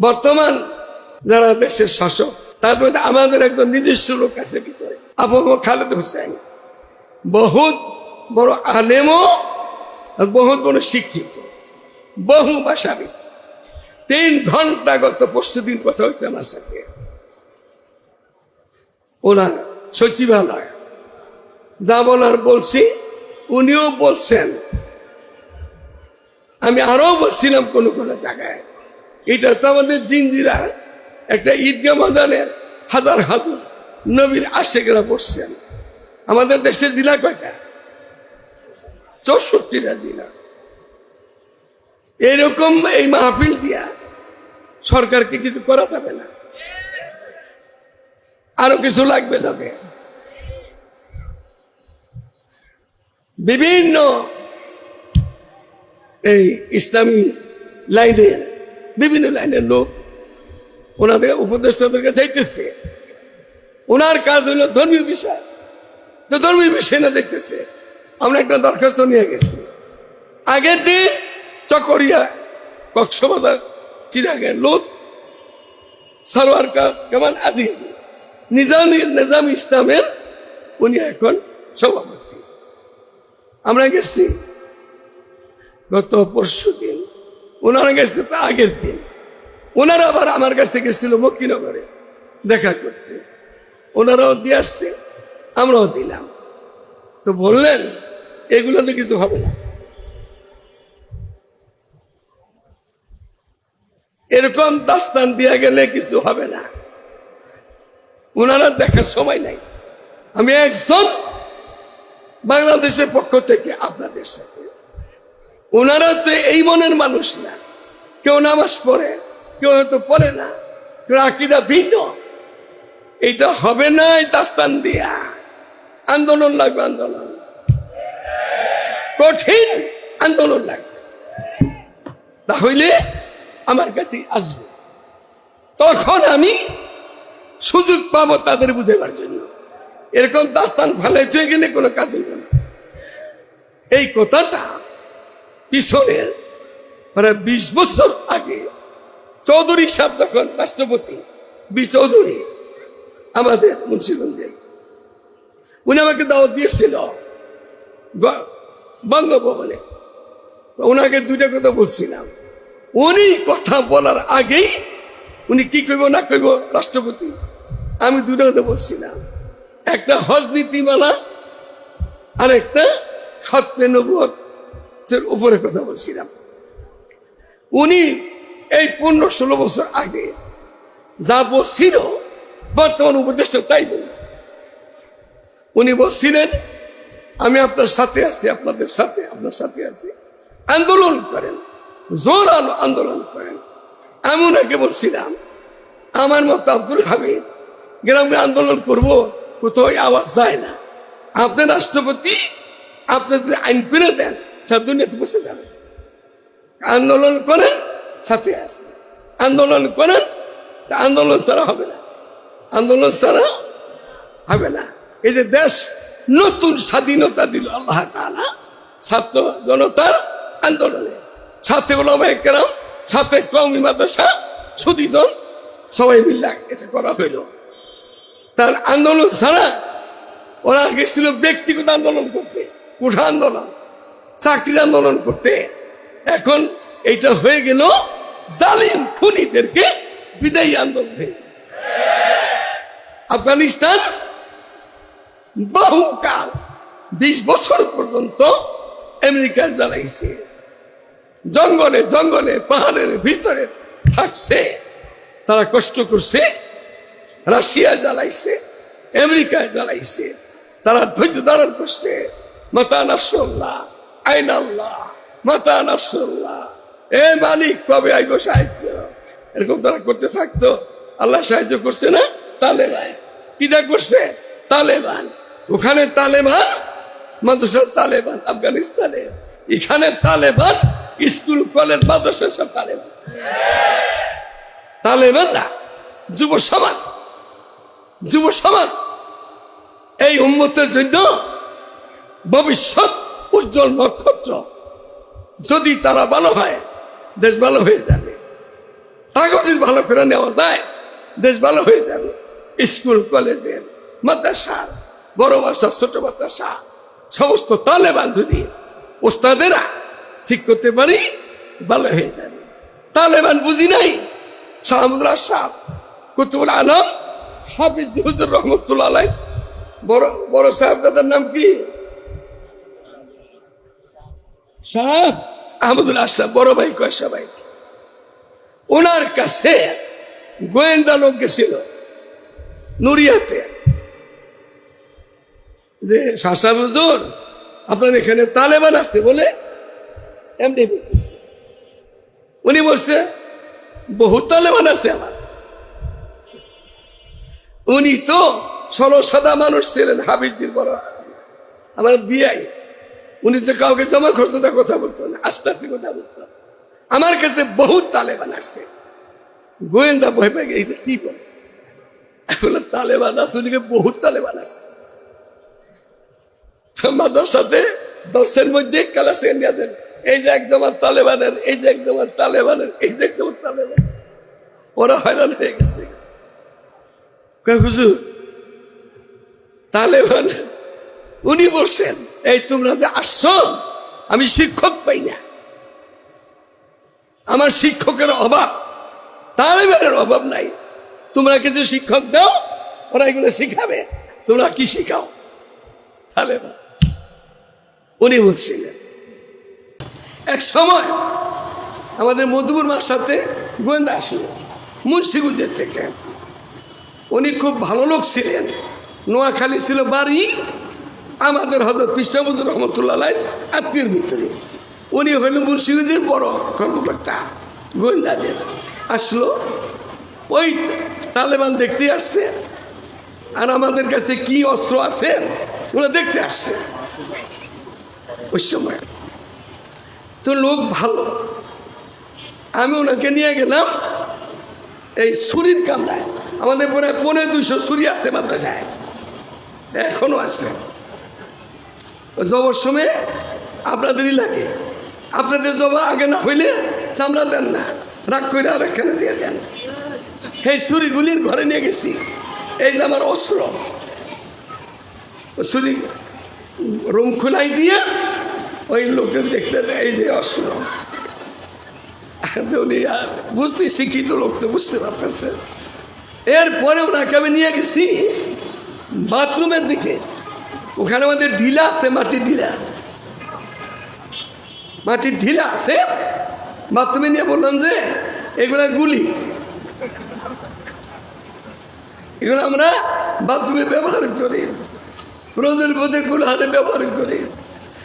বর্তমান যারা দেশের শাসক, তার মধ্যে আমাদের একজন নিজস্ব লোক আছে ভিতরে। আবু খালেদ হোসেন। বহুত বড় আলেমও আর বহুত বড় শিক্ষিত। বহু ভাষাবিদ। তিন ঘণ্টা গত পরশু দিন কথা হয়েছে আমার সাথে। ওনার সচিবালয়। যা বলার বলছি, উনিও বলছেন। আমি আরও বলছিলাম কোন কোন জায়গায়। এটা তো আমাদের জিঞ্জিরা একটা ঈদগাহ ময়দানের হাজার হাজার নবীর আশেকেরা বসছেন আমাদের দেশে জেলা কয়টা? চৌষট্টিটা জেলা এরকম এই মাহফিল দিয়া সরকারকে কিছু করা যাবে না। আরও কিছু লাগবে লোকে। বিভিন্ন এই ইসলামী লাইনের বিভিন্ন লাইনের লোক ওনাদের উপদেষ্টাদেরকে যাইতেছে। ওনার কাজ হলো ধর্মীয় বিষয়। তো ধর্মীয় বিষয় না দেখতেছে। আমরা একটা দরখাস্ত নিয়ে গেছি। আগের দিন চকরিয়া কক্সবাজার চিরাগের লোক সরওয়ার কেমন? আজিজ। নিজাম নিজাম ইসলামের উনি এখন সভাপতি। আমরা গেছি। গত পরশু দিন ওনারা গেছে তা আগের দিন। ওনারা আবার আমার কাছে গেছিল মক্কিনগরে দেখা করতে। ওনারাও দিয়ে আসছে, আমরাও দিলাম। তো বললেন, এগুলো তো কিছু হবে না। এরকম দাস্তান দেওয়া গেলে কিছু হবে না। ওনারা দেখার সময় নাই। আমি একজন বাংলাদেশের পক্ষ থেকে আপনাদের সাথে ওনারা তো এই মনের মানুষ না। কেউ নামাজ পড়ে, কেউ হয়তো পড়ে না কেউ আকিদা ভিন্ন। এটা হবে না দাস্তান দিয়া। আন্দোলন লাগবে, আন্দোলন। কঠিন আন্দোলন লাগবে। তাহলে আমার কাছে আসবে। তখন আমি সুযোগ পাবো তাদের বুঝেবার জন্য। এরকম দাস্তান ফালাইতে গেলে কোনো কাজ না এই কথাটা পিছনের মানে বিশ বছর আগে চৌধুরী সাহেব যখন রাষ্ট্রপতি, বি চৌধুরী, আমাদের মুন্সিগঞ্জের। উনি আমাকে দাওয়াত দিয়েছিল বঙ্গভবনে। ওনাকে দুইটা কথা বলছিলাম। উনি কথা বলার আগেই উনি কি করব না করব রাষ্ট্রপতি, আমি দুটো কথা বলছিলাম। একটা হজ নীতিমালা আর একটা খতমে নবুয়ের উপরে কথা বলছিলাম। উনি এই পনেরো ষোলো বছর আগে যা বলছিল, বর্তমান উপদেষ্টা তাই বল উনি বলছিলেন, আমি আপনার সাথে আছি, আপনাদের সাথে, আপনার সাথে আছি। আন্দোলন করেন জোর আলো আন্দোলন করেন। আমি ওনাকে বলছিলাম, আমার মতো আব্দুল হামিদ, গ্রামে আন্দোলন করব, কোথাও আওয়াজ যায় না। আপনি রাষ্ট্রপতি, আপনি যদি আইন করে দেন সব দুনিয়াতে বসে যাবে। আন্দোলন করেন, সাথে আছে। আন্দোলন করেন, তা আন্দোলন ছাড়া হবে না। আন্দোলন ছাড়া হবে না। এই যে দেশ নতুন স্বাধীনতা দিল আল্লাহ তাআলা, ছাত্র জনতার আন্দোলনে। সাথে ওলামা একরাম সাথে কৌমি মাদ্রাসা, সুদীজন, সবাই মিল্লা এটা করা হইল। তার আন্দোলন ছাড়া ওরা গেছিল ব্যক্তিগত আন্দোলন করতে, কুঠা আন্দোলন। চাকরির আন্দোলন করতে। এখন এইটা হয়ে গেল জালিম খুনিদেরকে বিদায়ী আন্দোলন। আফগানিস্তান বহুকাল, বিশ বছর পর্যন্ত আমেরিকা জ্বালাইছে। জঙ্গলে জঙ্গলে, পাহাড়ের ভিতরে থাকছে। তারা কষ্ট করছে, রাশিয়া জ্বালাইছে, আমেরিকায় জ্বালাইছে। তারা ধৈর্য ধারণ করছে। মাতা নাসল্লাহ আইন আল্লাহ, মাতা নাসল্লাহ। এ মালিক কবে আইব সাহায্য? এরকম তারা করতে থাকতো। আল্লাহ সাহায্য করছে না? তালেবান। কিটা করছে? তালেবান। ওখানে তালেবান, মাদ্রাসার তালেবান, আফগানিস্তানে। এখানে তালেবান, স্কুল, কলেজ মাদ্রাসা সব তালেবান। তালেবান না যুব সমাজ যুব সমাজ, এই উন্মতের জন্য ভবিষ্যৎ উজ্জ্বল নক্ষত্র। যদি তারা ভালো হয়, দেশ ভালো হয়ে যাবে। টাকা যদি ভালো করে নেওয়া যায়, দেশ ভালো হয়ে যাবে। স্কুল কলেজের মাদ্রাসা বড় বাসা ছোট মাদ্রাসা, সমস্ত তালেবান যদি ওস্তাদেরা ঠিক করতে পারি, ভালো হয়ে যাবে। তালেবান বুঝি নাই? শাহমুদুল আসাদ কুতুবুল আলম হুজুর রহমতুল্লাহ বড় বড় সাহেব দাদার নাম কি? সাহেব কাছে গোয়েন্দা লোক গেছিল নুরিয়াতে। যে শাসা আপনার এখানে তালেবান আছে বলে এমনি উনি বলছে, বহু তালেবান আছে আমার। উনি তো ষোলো সাদা মানুষ ছিলেন হাবিজদের বড় আমার বিয়াই উনি তো কাউকে জমা খরচটা কথা বলতো না, আস্তে আস্তে কথা বলতো। আমার কাছে বহুত তালেবান আছে। গোয়েন্দা ভয় পেয়ে গেছে, কি করে এখন তালেবান আছে, উনিকে বহুত তালেবান আছে। মাদ্রাসাতে দশের মধ্যে কালাসে নিয়ে দেন, এই যে একদম তালেবানের, এই যে একদম তালেবানের, এই যে একদম তালেবান ওরা হয়রান হয়ে গেছে। হুজুর, তালেবান উনি বলছেন, এই তোমরা যে আসছো, আমি শিক্ষক পাই না। আমার শিক্ষকের অভাব তালেবানের অভাব নাই। তোমরা কিছু শিক্ষক দাও, ওরা এগুলো শিখাবে। তোমরা কি শিখাও? তালেবান উনি বলছিলেন, এক সময় আমাদের মধুপুর মার সাথে গোয়েন্দা আসলো, মুন্সিগঞ্জের থেকে। উনি খুব ভালো লোক ছিলেন। নোয়াখালী ছিল বাড়ি আমাদের হজরত পিসামুদুর রহমতুল্লাহ আত্মীয়ের ভিতরে। উনি হইল মুন্সিগঞ্জের বড় কর্মকর্তা, গোয়েন্দাদের। আসলো, ওই তালেবান দেখতে আসছে। আর আমাদের কাছে কি অস্ত্র আছে, ওরা দেখতে আসছে। ওই সময় তো লোক ভালো। আমি ওনাকে নিয়ে গেলাম এই ছুরির কামরায়। আমাদের পরে পনেরো দুইশো সুরি আছে মাদ্রাসায়। এখনও আছে। জবর সময় আপনাদেরই লাগে। আপনাদের জবা আগে না হইলে চামড়া দেন না। রাগ করে আর এখানে দিয়ে দেন। এই ছুরিগুলির ঘরে নিয়ে গেছি। এই যে আমার অস্ত্র। ছুরি রুম খোলাই দিয়ে ওই লোককে দেখতে এই যে অস্ত্র। উনি বুঝতে শিক্ষিত লোক তো বুঝতে পারতেছে। এরপরে ওনাকে আমি নিয়ে গেছি বাথরুমের দিকে। ওখানে আমাদের ঢিলা আছে, মাটির ঢিলা। মাটির ঢিলা আছে? বাথরুমে নিয়ে বললাম যে, এগুলা গুলি। এগুলো আমরা বাথরুমে ব্যবহার করি। বোধে কোনো হাতে ব্যবহার করি।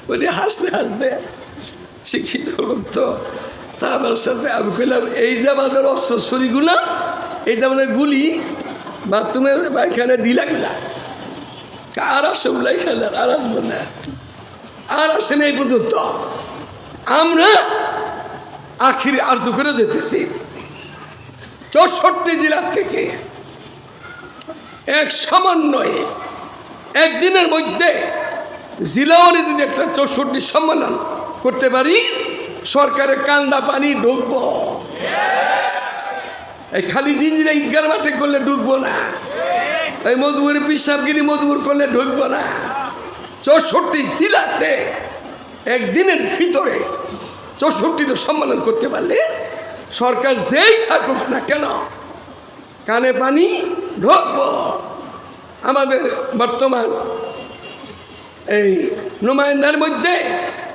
উনি হাসতে হাসতে শিক্ষিত লোক তো। তা আমার সাথে আমি কইলাম, এই যে আমাদের অস্ত্র এই যে আমাদের গুলি, বাথরুমের এখানে আর আসে বলে এখানে আর আসব না আর আসে এই পর্যন্ত আমরা আখির আর্য করে যেতেছি চৌষট্টি জেলার থেকে এক সমন্বয়ে একদিনের মধ্যে জিলাওয়ারি যদি একটা চৌষট্টি সম্মেলন করতে পারি, সরকারের কান্দা পানি ঢুকবো এই খালি জিঞ্জিরা ঈদগার মাঠে করলে ঢুকবো না। এই মধুপুরে পিসাবগিরি মধুপুর করলে ঢুকবো না। চৌষট্টি জেলাতে একদিনের ভিতরে চৌষট্টিটা সম্মেলন করতে পারলে সরকার যেই থাকুক না কেন, কানে পানি ঢুকবো। আমাদের বর্তমান এই নুমায়ন্দার মধ্যে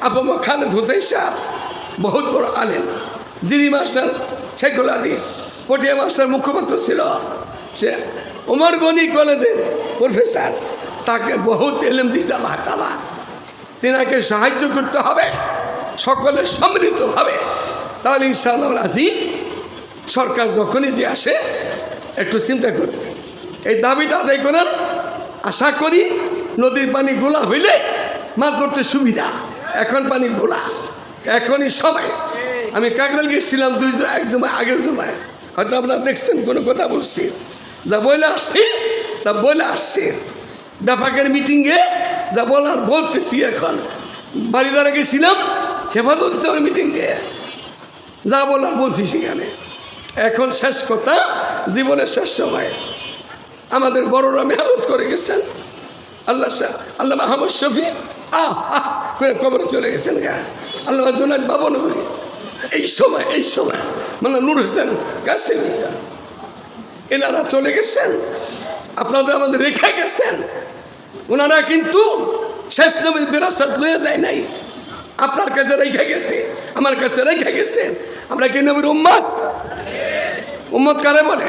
আপাম খালেদ হুসেন সাহ বহুত বড় আলেন জিরি মাস্টার শেখুল হাদিস, পটিয়া মাস্টার মুখপাত্র ছিল। সে ওমর গনি কলেজের প্রফেসর, তাকে বহুত এলেম দিছে আল্লাহ তালা তেনাকে সাহায্য করতে হবে, সকলে সম্মিলিতভাবে তাহলে ইনশাআল্লাহ আজিজ, সরকার যখনই যে আসে, একটু চিন্তা করবে এই দাবিটা আদায় করার আশা করি নদীর পানি গোলা হইলে মাছ ধরতে সুবিধা। এখন পানি গোলা, এখনই সবাই। আমি কাকরাল গেছিলাম দুই এক জমায়, আগের জমায়। হয়তো আপনারা দেখছেন, কোনো কথা বলছি। যা বলে আসছি তা বলে আসছি। ব্যাপাকের মিটিংয়ে যা বলার বলতেছি এখন। বাড়ি বাড়িদারা গেছিলাম, হেফাজত ইসলামের মিটিংয়ে যা বলার বলছি সেখানে। এখন শেষ কথা, জীবনের শেষ সময়। আমাদের বড়রা মেহনত করে গেছেন। আল্লাহ শাহ আল্লাহ আহমদ শফি, আহ আহ, করে কবরে চলে গেছেন গা। আল্লাহ জোনাদ বাবন এই সময় এই সময়। মানে নূর হোসেন কাসিমি এনারা চলে গেছেন। আপনাদের আমাদের রেখে গেছেন। ওনারা কিন্তু শেষ নবীর বিরাসত লয়ে যায় নাই। আপনার কাছে রেখে গেছে, আমার কাছে রেখে গেছে। আমরা কি নবীর উম্মত? উম্মত কারে বলে?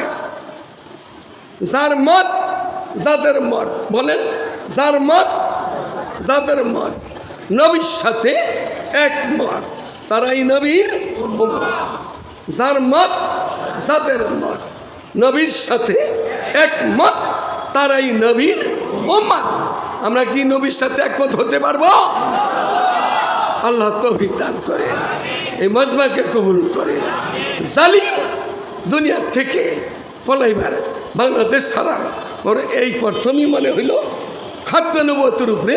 যার মত, যাদের মত। বলেন, যার মত, যাদের মত। নবীর সাথে এক একমত। তারাই নবীর। যার মত, যাদের মত। নবীর সাথে একমত, তারাই নবীর উম্মত। আমরা কি নবীর সাথে একমত হতে পারব? আল্লাহ তৌফিক দান করে, এই মজমাকে কবুল করে। জালিম দুনিয়ার থেকে পলাইবার, বাংলাদেশ ছাড়া ওর এই প্রথমই মনে হইল, খাদ্য নবতের উপরে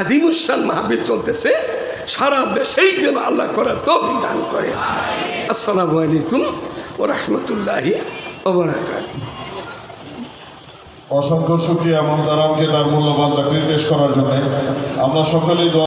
আজিমুসান মাহাবীর চলতেছে। সারা দেশেই যেন আল্লাহ করার তৌফিক দান করে। আসসালামু আলাইকুম ও রহমতুল্লাহি অসংখ্য শুক্রিয়া কে তার মূল্যবান চাকরি পেশ করার জন্য। আমরা সকলেই